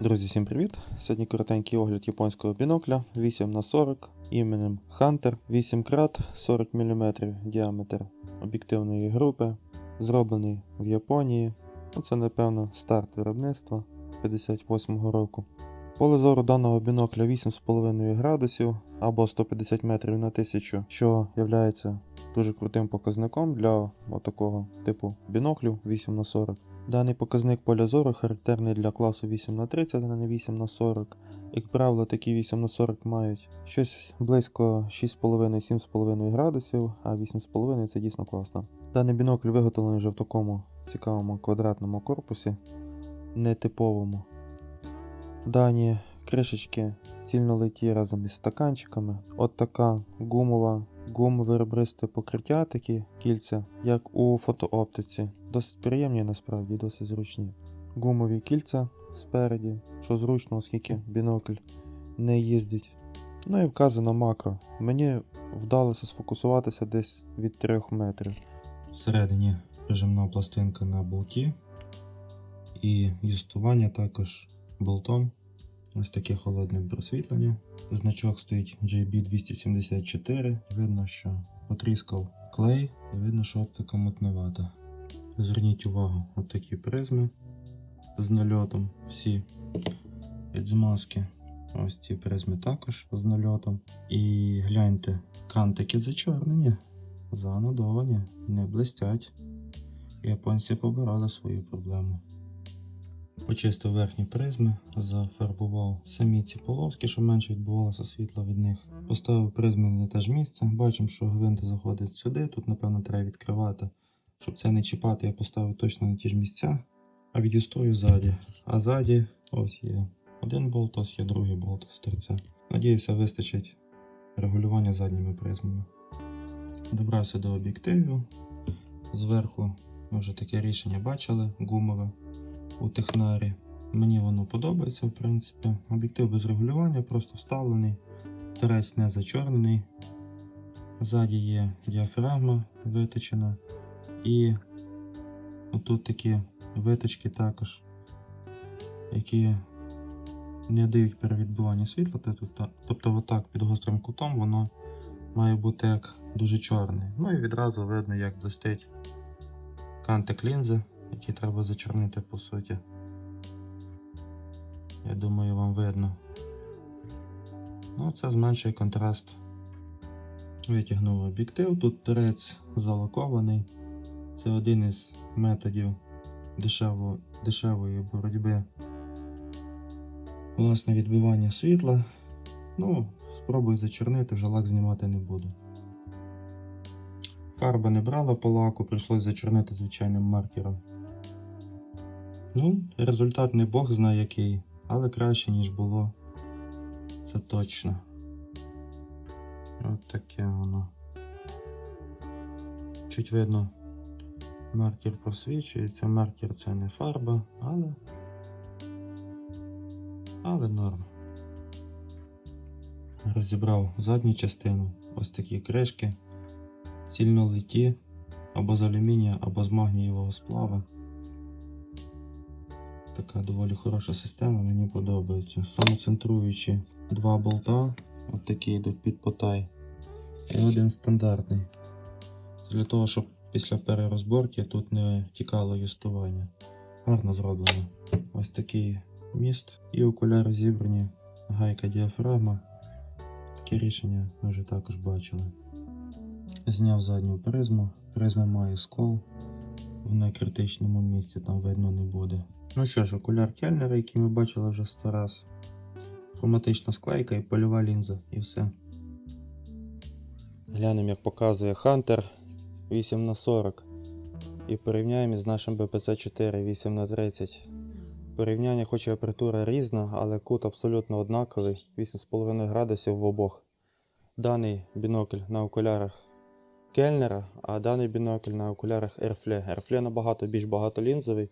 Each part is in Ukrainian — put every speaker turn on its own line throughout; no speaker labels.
Друзі, всім привіт! Сьогодні коротенький огляд японського бінокля 8х40 іменем Hunter 8 крат 40 мм діаметр об'єктивної групи, зроблений в Японії. Ну, Це, напевно, старт виробництва 58-го року. Поле зору даного бінокля 8,5 градусів або 150 метрів на 1000, що є дуже крутим показником для отакого типу біноклів 8х40. Даний показник поля зору характерний для класу 8х30, а не 8х40. Як правило, такі 8х40 мають щось близько 6,5-7,5 градусів, а 8,5 це дійсно класно. Даний бінокль виготовлений вже в такому цікавому квадратному корпусі, нетиповому. Дані кришечки цільно литі разом із стаканчиками. От така гумова, гумове ребристе покриття, такі кільця, як у фотооптиці. Досить приємні, насправді, досить зручні. Гумові кільця спереді, що зручно, оскільки бінокль не їздить. Ну і вказано макро. Мені вдалося сфокусуватися десь від 3 метрів. Всередині прижимна пластинка на болті і юстування також болтом. Ось таке холодне просвітлення. Значок стоїть JB274. Видно, що потріскав клей, і видно, що оптика мутновата. Зверніть увагу, от призми з нальотом. Всі від змазки. Ось ці призми також з нальотом. І гляньте, кантики зачорнені, занудовані, не блистять. Японці побирали свою проблему. Почистив верхні призми, зафарбував самі ці полоски, щоб менше відбувалося світло від них. Поставив призми на те ж місце. Бачимо, що гвинт заходить сюди. Тут, напевно, треба відкривати. Щоб це не чіпати, я поставив точно на ті ж місця. А відістою ззаді. А ззаді ось є один болт, ось є другий болт з торця. Надіюся, вистачить регулювання задніми призмами. Добрався до об'єктивів. Зверху ми вже таке рішення бачили, гумове у технарі. Мені воно подобається, в принципі. Об'єктив без регулювання, просто вставлений, терець не зачорнений. Ззаді є діафрагма виточена. І отут такі виточки також, які не дають перевідбивання світла. Тобто, отак під гострим кутом воно має бути як дуже чорне. Ну і відразу видно, як блистить кантик лінзи які треба зачорнити по суті. Я думаю, вам видно. Ну, це зменшує контраст. Витягнув об'єктив, тут торець залакований. Це один із методів дешево, дешевої боротьби. Власне відбивання світла. Ну, спробую зачорнити, вже лак знімати не буду. Фарба не брала по лаку, прийшлось зачорнити звичайним маркером. Ну, результат не Бог знає який, але краще, ніж було. Це точно. От таке воно. Чуть видно, маркер просвічується, маркер це не фарба, але. Але норм. Розібрав задню частину, ось такі кришки, цільно литі, або з алюмінія, або з магнієвого сплава така доволі хороша система, мені подобається. Самоцентруючі два болта, от такі йдуть під потай. І один стандартний. Для того, щоб після перерозборки тут не тікало юстування. Гарно зроблено. Ось такий міст. І окуляри зібрані, гайка діафрагма. Таке рішення ми вже також бачили. Зняв задню призму. Призма має скол. В найкритичному місці там видно не буде. Ну що ж, окуляр Кельнера, який ми бачили вже 100 раз. Хроматична склейка і польова лінза, і все. Глянемо, як показує Hunter 8х40. І порівняємо з нашим BPC4 8х30. Порівняння, хоч і апертура різна, але кут абсолютно однаковий, 8,5 градусів в обох. Даний бінокль на окулярах Кельнера, а даний бінокль на окулярах Airfle. Airfle набагато більш багатолінзовий.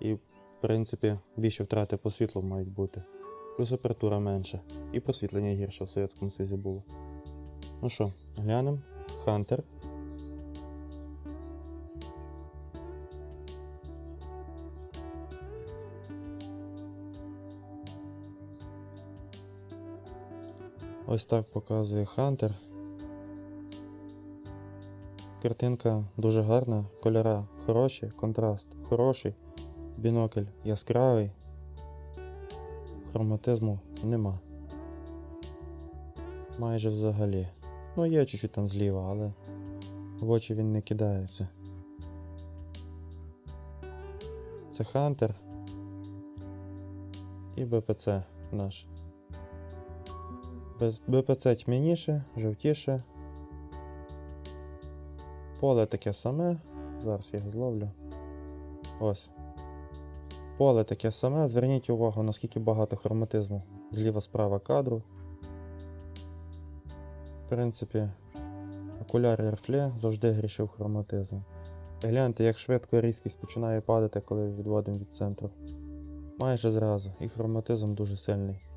І, в принципі, більше втрати по світлу мають бути. Плюс апертура менша. І просвітлення гірше в Совєтському Союзі було. Ну що, глянемо. Хантер. Ось так показує Хантер. Картинка дуже гарна, кольора хороші, контраст хороший, бінокль яскравий, хроматизму нема. Майже взагалі. Ну, є чуть-чуть там зліва, але в очі він не кидається. Це Хантер і БПЦ наш. БПЦ тьмяніше, жовтіше. Поле таке саме. Зараз я його зловлю. Ось. Поле таке саме. Зверніть увагу, наскільки багато хроматизму зліва-справа кадру. В принципі, окуляр Airflare завжди грішив хроматизмом. Гляньте, як швидко різкість починає падати, коли відводимо від центру. Майже зразу. І хроматизм дуже сильний.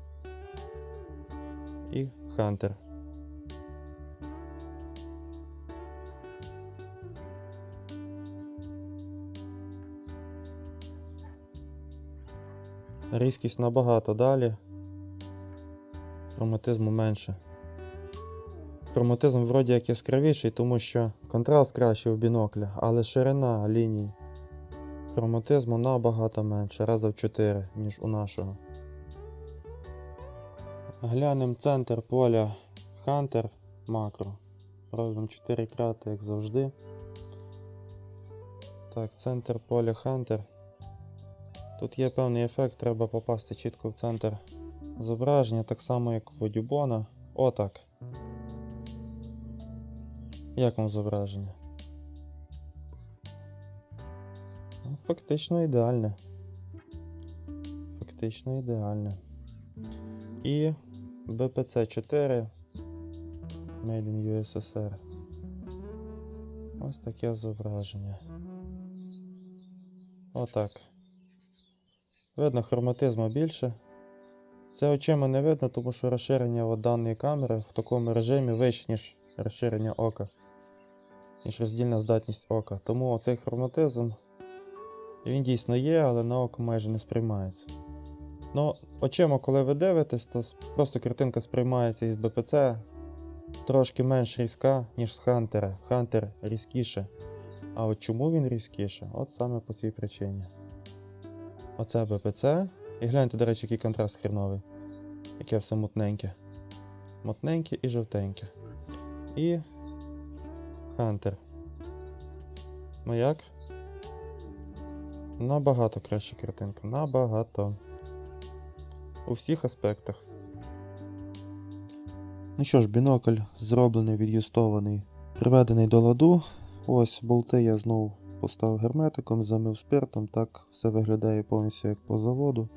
Хантер. Різкість набагато далі. Хроматизму менше. Хроматизм вроді як яскравіший, тому що контраст кращий у бінокля, але ширина ліній хроматизму набагато менше, раза в 4, ніж у нашого. Глянемо центр поля Hunter макро. Робимо 4 крати, як завжди. Так, центр поля Hunter. Тут є певний ефект, треба попасти чітко в центр зображення, так само як у Дюбона. Отак. Як вам зображення? Ну, Фактично ідеальне. Фактично ідеальне. І BPC 4 Made in USSR. Ось таке зображення. Отак. Видно, хроматизму більше. Це очима не видно, тому що розширення даної камери в такому режимі вище, ніж розширення ока, ніж роздільна здатність ока. Тому оцей хроматизм він дійсно є, але на око майже не сприймається. Ну, очима, коли ви дивитесь, то просто картинка сприймається із БПЦ трошки менш різка, ніж з Хантера. Хантер різкіше. А от чому він різкіше? От саме по цій причині. Оце БПЦ. І гляньте, до речі, який контраст хреновий. Яке все мутненьке. Мутненьке і жовтеньке. І. Хантер. Ну як? Набагато краща картинка. Набагато. У всіх аспектах. Ну що ж, бінокль зроблений, від'юстований, приведений до ладу. Ось болти я знову поставив герметиком, замив спиртом, так все виглядає повністю як по заводу.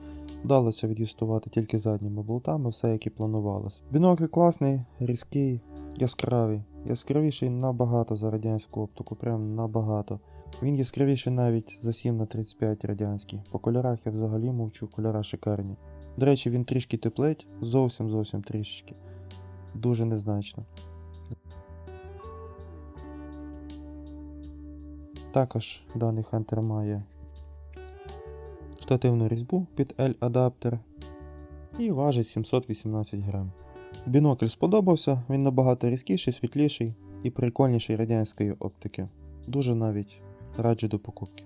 Вдалося від'юстувати тільки задніми болтами, все як і планувалося. Бінокль класний, різкий, яскравий. Яскравіший набагато за радянську оптику, прям набагато. Він яскравіший навіть за 7 на 35 радянський. По кольорах я взагалі мовчу, кольора шикарні. До речі, він трішки теплить, зовсім зовсім трішечки. Дуже незначно. Також даний Hunter має штативну різьбу під L-адаптер і важить 718 грам. Бінокль сподобався, він набагато різкіший, світліший і прикольніший радянської оптики. Дуже навіть раджу до покупки.